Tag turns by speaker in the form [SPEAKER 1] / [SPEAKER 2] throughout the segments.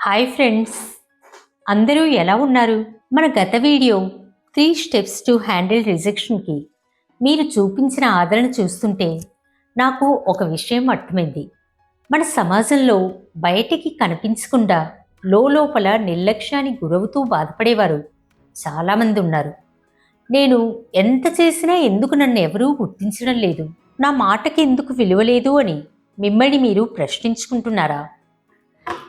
[SPEAKER 1] Hi friends. అందరూ ఎలా ఉన్నారు? మన గత video three steps to handle రిజెక్షన్కి మీరు చూపించిన ఆదరణ చూస్తుంటే నాకు ఒక విషయం అర్థమైంది. మన సమాజంలో బయటికి కనిపించకుండా లోపల నిర్లక్ష్యానికి గురవుతూ బాధపడేవారు చాలామంది ఉన్నారు. నేను ఎంత చేసినా ఎందుకు నన్ను ఎవరూ గుర్తించడం లేదు? నా మాటకి ఎందుకు విలువ లేదు అని మిమ్మల్ని మీరు ప్రశ్నించుకుంటున్నారా?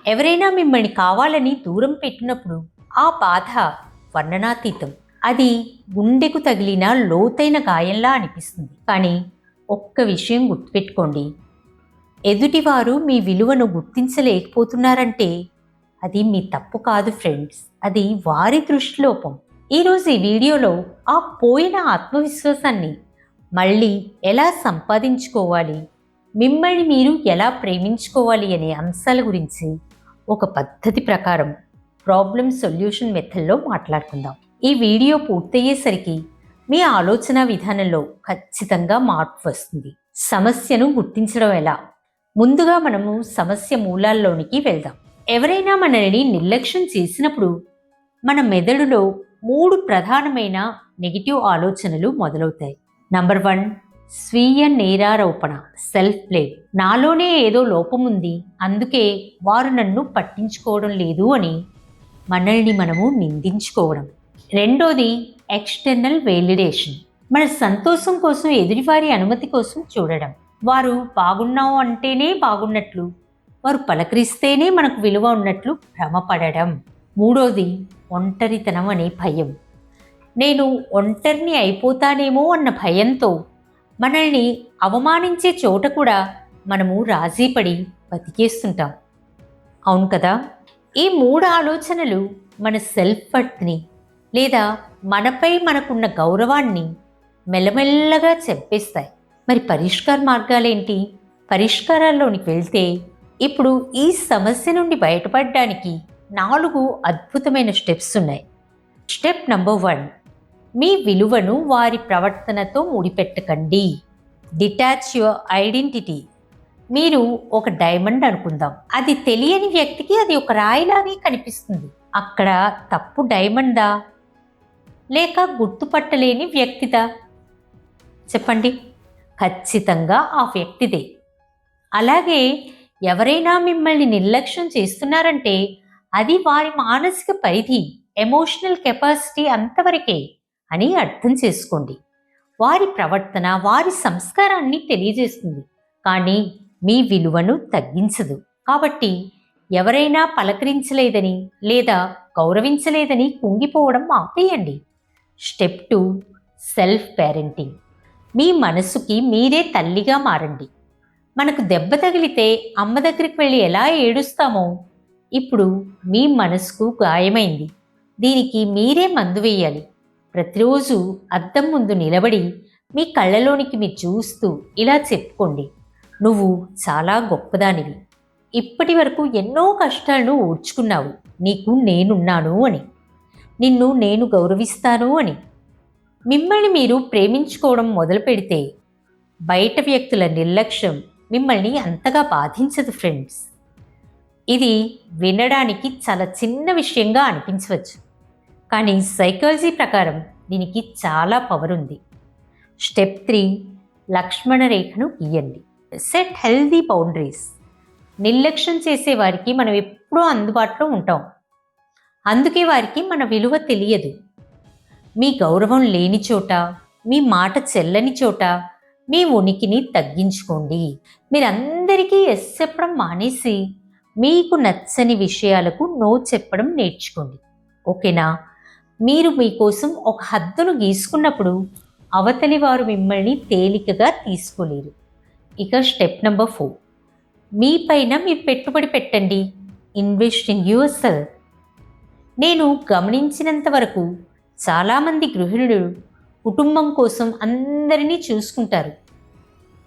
[SPEAKER 1] ఎవరైనా మిమ్మల్ని కావాలని దూరం పెట్టినప్పుడు ఆ బాధ వర్ణనాతీతం. అది గుండెకు తగిలిన లోతైన గాయంలా అనిపిస్తుంది. కానీ ఒక్క విషయం గుర్తుపెట్టుకోండి. ఎదుటివారు మీ విలువను గుర్తించలేకపోతున్నారంటే అది మీ తప్పు కాదు ఫ్రెండ్స్. అది వారి దృష్టిలోపం. ఈరోజు ఈ వీడియోలో ఆ పోయిన ఆత్మవిశ్వాసాన్ని మళ్ళీ ఎలా సంపాదించుకోవాలి? మిమ్మల్ని మీరు ఎలా ప్రేమించుకోవాలి అనే అంశాల గురించి ఒక పద్ధతి ప్రకారం ప్రాబ్లమ్ సొల్యూషన్ మెథడ్లో మాట్లాడుకుందాం. ఈ వీడియో పూర్తయ్యేసరికి మీ ఆలోచన విధానంలో ఖచ్చితంగా మార్పు వస్తుంది. సమస్యను గుర్తించడం ఎలా? ముందుగా మనము సమస్య మూలాల్లోనికి వెళ్దాం. ఎవరైనా మనల్ని నిర్లక్ష్యం చేసినప్పుడు మన మెదడులో మూడు ప్రధానమైన నెగిటివ్ ఆలోచనలు మొదలవుతాయి. నంబర్ వన్ స్వీయ నేరారోపణ సెల్ఫ్ బ్లేమ్ నాలోనే ఏదో లోపం ఉంది. అందుకే వారు నన్ను పట్టించుకోవడం లేదు అని మనల్ని మనము నిందించుకోవడం. రెండోది ఎక్స్టర్నల్ వేలిడేషన్ మన సంతోషం కోసం ఎదుటివారి అనుమతి కోసం చూడడం. వారు బాగున్నావు అంటేనే బాగున్నట్లు వారు పలకరిస్తేనే మనకు విలువ ఉన్నట్లు భ్రమపడడం. మూడోది ఒంటరితనం అనే భయం. నేను ఒంటరిని అయిపోతానేమో అన్న భయంతో మనల్ని అవమానించే చోట కూడా మనము రాజీపడి బతికేస్తుంటాం. అవును కదా? ఈ మూడు ఆలోచనలు మన సెల్ఫ్ వర్త్ని లేదా మనపై మనకున్న గౌరవాన్ని మెల్లమెల్లగా చెప్పేస్తాయి. మరి పరిష్కార మార్గాలేంటి? పరిష్కారాల్లోనికి వెళ్తే ఇప్పుడు ఈ సమస్య నుండి బయటపడడానికి నాలుగు అద్భుతమైన స్టెప్స్ ఉన్నాయి. స్టెప్ నంబర్ వన్ మీ విలువను వారి ప్రవర్తనతో ముడిపెట్టకండి. డిటాచ్ యువర్ ఐడెంటిటీ మీరు ఒక డైమండ్ అనుకుందాం. అది తెలియని వ్యక్తికి అది ఒక రాయిలాగే కనిపిస్తుంది. అక్కడ తప్పు డైమండా? లేక గుర్తుపట్టలేని వ్యక్తిదా? చెప్పండి. ఖచ్చితంగా ఆ వ్యక్తిదే. అలాగే ఎవరైనా మిమ్మల్ని నిర్లక్ష్యం చేస్తున్నారంటే అది వారి మానసిక పరిధి ఎమోషనల్ కెపాసిటీ అంతవరకే. అని అర్థం చేసుకోండి. వారి ప్రవర్తన వారి సంస్కారాన్ని తెలియజేస్తుంది. కానీ మీ విలువను తగ్గించదు. కాబట్టి ఎవరైనా పలకరించలేదని లేదా గౌరవించలేదని కుంగిపోవడం ఆపేయండి. Step two self parenting. మీ మనసుకి మీరే తల్లిగా మారండి. మనకు దెబ్బ తగిలితే అమ్మ దగ్గరికి వెళ్ళి ఎలా ఏడుస్తామో ఇప్పుడు మీ మనసుకు గాయమైంది. దీనికి మీరే మందు వేయాలి. ప్రతిరోజు అద్దం ముందు నిలబడి మీ కళ్ళలోనికి మీరు చూస్తూ ఇలా చెప్పుకోండి. నువ్వు చాలా గొప్పదానివి. ఇప్పటి వరకు ఎన్నో కష్టాలను ఓడ్చుకున్నావు. నీకు నేనున్నాను అని. నిన్ను నేను గౌరవిస్తాను అని. మిమ్మల్ని మీరు ప్రేమించుకోవడం మొదలు పెడితే బయట వ్యక్తుల నిర్లక్ష్యం మిమ్మల్ని అంతగా బాధించదు ఫ్రెండ్స్. ఇది వినడానికి చాలా చిన్న విషయంగా అనిపించవచ్చు. కానీ సైకాలజీ ప్రకారం దీనికి చాలా పవర్ ఉంది. స్టెప్ త్రీ లక్ష్మణ రేఖను గీయండి. సెట్ హెల్దీ బౌండరీస్ నిర్లక్ష్యం చేసే వారికి మనం ఎప్పుడూ అందుబాటులో ఉంటాం. అందుకే వారికి మన విలువ తెలియదు. మీ గౌరవం లేని చోట మీ మాట చెల్లని చోట మీ ఉనికిని తగ్గించుకోండి. మీరందరికీ ఎస్ చెప్పడం మానేసి మీకు నచ్చని విషయాలకు నో చెప్పడం నేర్చుకోండి. ఓకేనా? మీరు మీకోసం ఒక హద్దును గీసుకున్నప్పుడు అవతలి వారు మిమ్మల్ని తేలికగా తీసుకోలేరు. ఇక స్టెప్ నెంబర్ ఫోర్. మీ పైన మీరు పెట్టుబడి పెట్టండి. Invest in yourself. నేను గమనించినంత వరకు చాలామంది గృహిణులు కుటుంబం కోసం అందరినీ చూసుకుంటారు.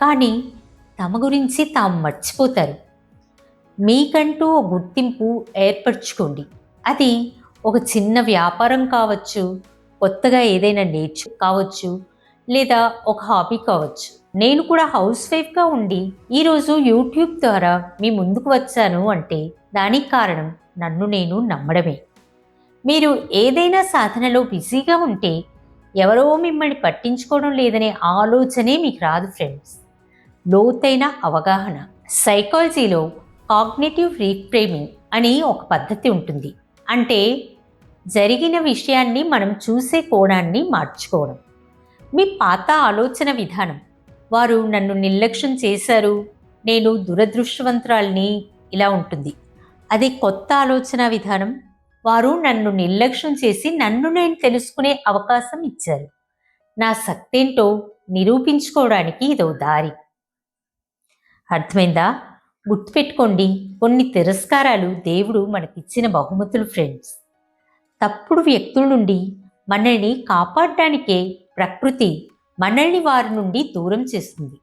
[SPEAKER 1] కానీ తమ గురించి తాము మర్చిపోతారు. మీకంటూ గుర్తింపు ఏర్పరచుకోండి. అది ఒక చిన్న వ్యాపారం కావచ్చు కొత్తగా ఏదైనా నేర్చు కావచ్చు లేదా ఒక హాబీ కావచ్చు. నేను కూడా హౌస్ వైఫ్గా ఉండి ఈరోజు యూట్యూబ్ ద్వారా మీ ముందుకు వచ్చాను అంటే దానికి కారణం నన్ను నేను నమ్మడమే. మీరు ఏదైనా సాధనలో బిజీగా ఉంటే ఎవరో మిమ్మల్ని పట్టించుకోవడం లేదనే ఆలోచనే మీకు రాదు ఫ్రెండ్స్. లోతైన అవగాహన సైకాలజీలో కాగ్నేటివ్ రీఫ్రేమింగ్ అని ఒక పద్ధతి ఉంటుంది. అంటే జరిగిన విషయాన్ని మనం చూసే కోణాన్ని మార్చుకోవడం. మీ పాత ఆలోచన విధానం. వారు నన్ను నిర్లక్ష్యం చేశారు నేను దురదృష్టవంతురాల్ని ఇలా ఉంటుంది. అది కొత్త ఆలోచన విధానం. వారు నన్ను నిర్లక్ష్యం చేసి నన్ను నేను తెలుసుకునే అవకాశం ఇచ్చారు. నా శక్తేంటో నిరూపించుకోవడానికి ఇదో దారి. అర్థమైందా? గుర్తుపెట్టుకోండి కొన్ని తిరస్కారాలు దేవుడు మనకిచ్చిన బహుమతులు ఫ్రెండ్స్ తప్పుడు వ్యక్తుల నుండి మనల్ని కాపాడడానికే ప్రకృతి మనల్ని వారి నుండి దూరం చేస్తుంది.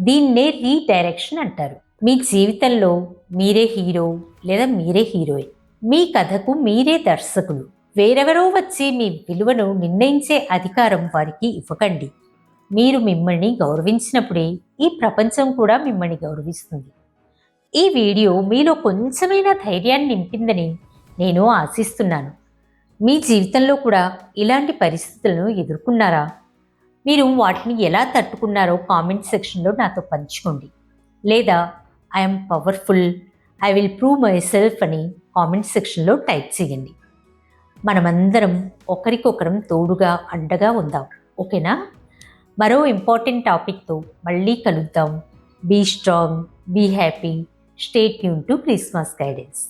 [SPEAKER 1] దీన్నే రీడైరెక్షన్ అంటారు. మీ జీవితంలో మీరే హీరో లేదా మీరే హీరోయిన్. మీ కథకు మీరే దర్శకులు. వేరెవరో వచ్చి మీ విలువను నిర్ణయించే అధికారం వారికి ఇవ్వకండి. మీరు మిమ్మల్ని గౌరవించినప్పుడే ఈ ప్రపంచం కూడా మిమ్మల్ని గౌరవిస్తుంది. ఈ వీడియో మీలో కొంచెమైనా ధైర్యాన్ని నింపిందని నేను ఆశిస్తున్నాను. మీ జీవితంలో కూడా ఇలాంటి పరిస్థితులను ఎదుర్కొన్నారా? మీరు వాటిని ఎలా తట్టుకున్నారో కామెంట్ సెక్షన్లో నాతో పంచుకోండి. లేదా I'm powerful I will prove myself అని కామెంట్ సెక్షన్లో టైప్ చేయండి. మనమందరం ఒకరికొకరం తోడుగా అండగా ఉందాం. ఓకేనా? మరో ఇంపార్టెంట్ టాపిక్తో మళ్ళీ కలుద్దాం. Be strong be happy stay tune to Christmas guidance